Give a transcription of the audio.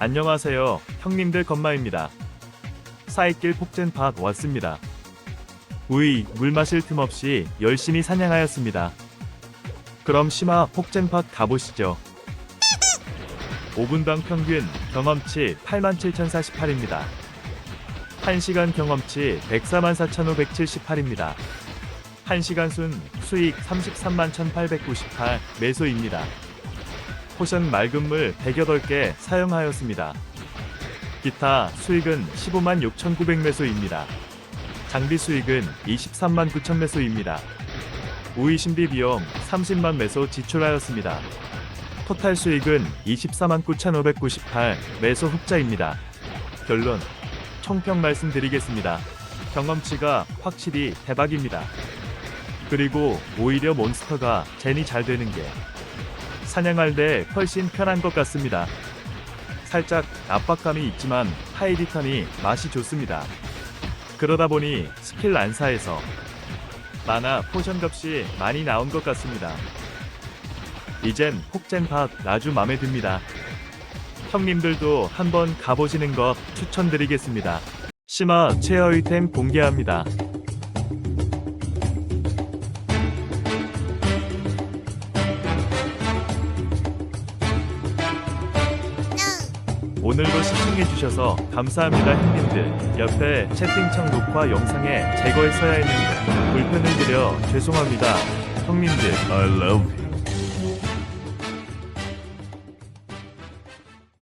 안녕하세요. 형님들 건마입니다. 사이길 폭젠팟 왔습니다. 우이 물 마실 틈 없이 열심히 사냥하였습니다. 그럼 심화 폭젠팟 가보시죠. 5분당 평균 경험치 87,048입니다. 1시간 경험치 104,578입니다. 1시간 순 수익 331,898 매소입니다. 포션 맑은 물 108개 사용하였습니다. 기타 수익은 15만 6,900 매소입니다. 장비 수익은 23만 9천 매소입니다. 우이 신비 비용 30만 매소 지출하였습니다. 토탈 수익은 24만 9,598 매소 흑자입니다. 결론 총평 말씀드리겠습니다. 경험치가 확실히 대박입니다. 그리고 오히려 몬스터가 젠이 잘 되는 게 사냥할 때 훨씬 편한 것 같습니다. 살짝 압박감이 있지만 하이리턴이 맛이 좋습니다. 그러다 보니 스킬 난사에서 만화 포션 값이 많이 나온 것 같습니다. 이젠 폭젠팟 아주 맘에 듭니다. 형님들도 한번 가보시는 것 추천드리겠습니다. 심화 최어이템 공개합니다. 오늘도 시청해주셔서 감사합니다 형님들 옆에 채팅창 녹화 영상에 제거했어야 했는데 불편을 드려 죄송합니다 형님들 I love you.